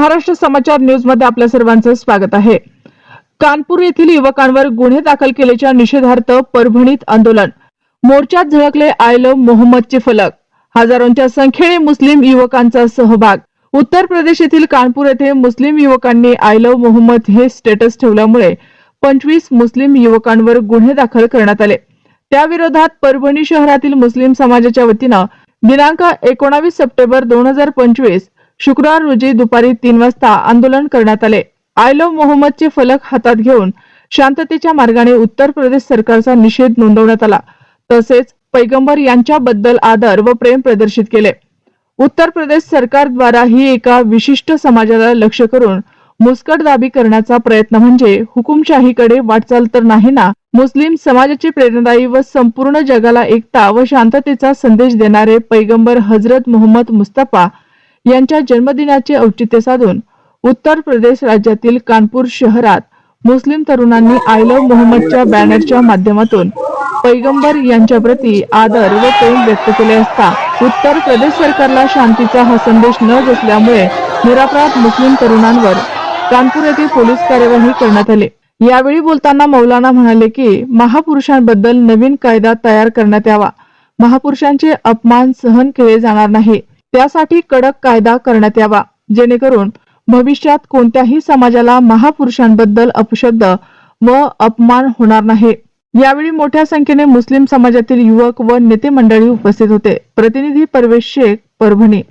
महाराष्ट्र समाचार न्यूजमध्ये आपल्या सर्वांचं स्वागत आहे. कानपूर येथील युवकांवर गुन्हे दाखल केल्याच्या निषेधार्थ परभणीत आंदोलन. मोर्चात झळकले आय लव्ह मोहम्मदचे फलक. हजारोंच्या संख्येने मुस्लिम युवकांचा सहभाग. उत्तर प्रदेश येथील कानपूर येथे मुस्लिम युवकांनी आय लव्ह मोहम्मद हे स्टेटस ठेवल्यामुळे पंचवीस मुस्लिम युवकांवर गुन्हे दाखल करण्यात आले. त्याविरोधात परभणी शहरातील मुस्लिम समाजाच्या वतीनं दिनांक एकोणावीस सप्टेंबर दोन हजार पंचवीस शुक्रवार रोजी दुपारी तीन वाजता आंदोलन करण्यात आले. आय लव्ह मोहम्मदचे फलक हातात घेऊन शांततेच्या मार्गाने उत्तर प्रदेश सरकारचा निषेध नोंदवण्यात आला. तसेच पैगंबर यांच्याबद्दल आदर व प्रेम प्रदर्शित केले. उत्तर प्रदेश सरकारद्वारा ही एका विशिष्ट समाजाला लक्ष करून मुस्कटदाबी करण्याचा प्रयत्न म्हणजे हुकुमशाहीकडे वाटचाल तर नाही ना? मुस्लिम समाजाची प्रेरणादायी व संपूर्ण जगाला एकता व शांततेचा संदेश देणारे पैगंबर हजरत मोहम्मद मुस्तफा यांच्या जन्मदिनाचे औचित्य साधून उत्तर प्रदेश राज्यातील कानपूर शहरात मुस्लिम तरुणांनी आय लव्ह मोहम्मदच्या बॅनरच्या माध्यमातून पैगंबर यांच्या प्रती आदर व प्रेम व्यक्त केले असता उत्तर प्रदेश सरकारला शांतीचा हा संदेश न दिसल्यामुळे निरापराध मुस्लिम तरुणांवर कानपूर येथे पोलीस कार्यवाही करण्यात आली. यावेळी बोलताना मौलाना म्हणाले की महापुरुषांबद्दल नवीन कायदा तयार करण्यात यावा. महापुरुषांचे अपमान सहन केले जाणार नाही. त्यासाठी कडक कायदा करण्यात यावा. जेणेकरून भविष्यात कोणत्याही समाजाला महापुरुषांबद्दल अपशब्द व अपमान होणार नाही. यावेळी मोठ्या संख्येने मुस्लिम समाजातील युवक व नेते मंडळी उपस्थित होते. प्रतिनिधी परवेश शेख परभणी.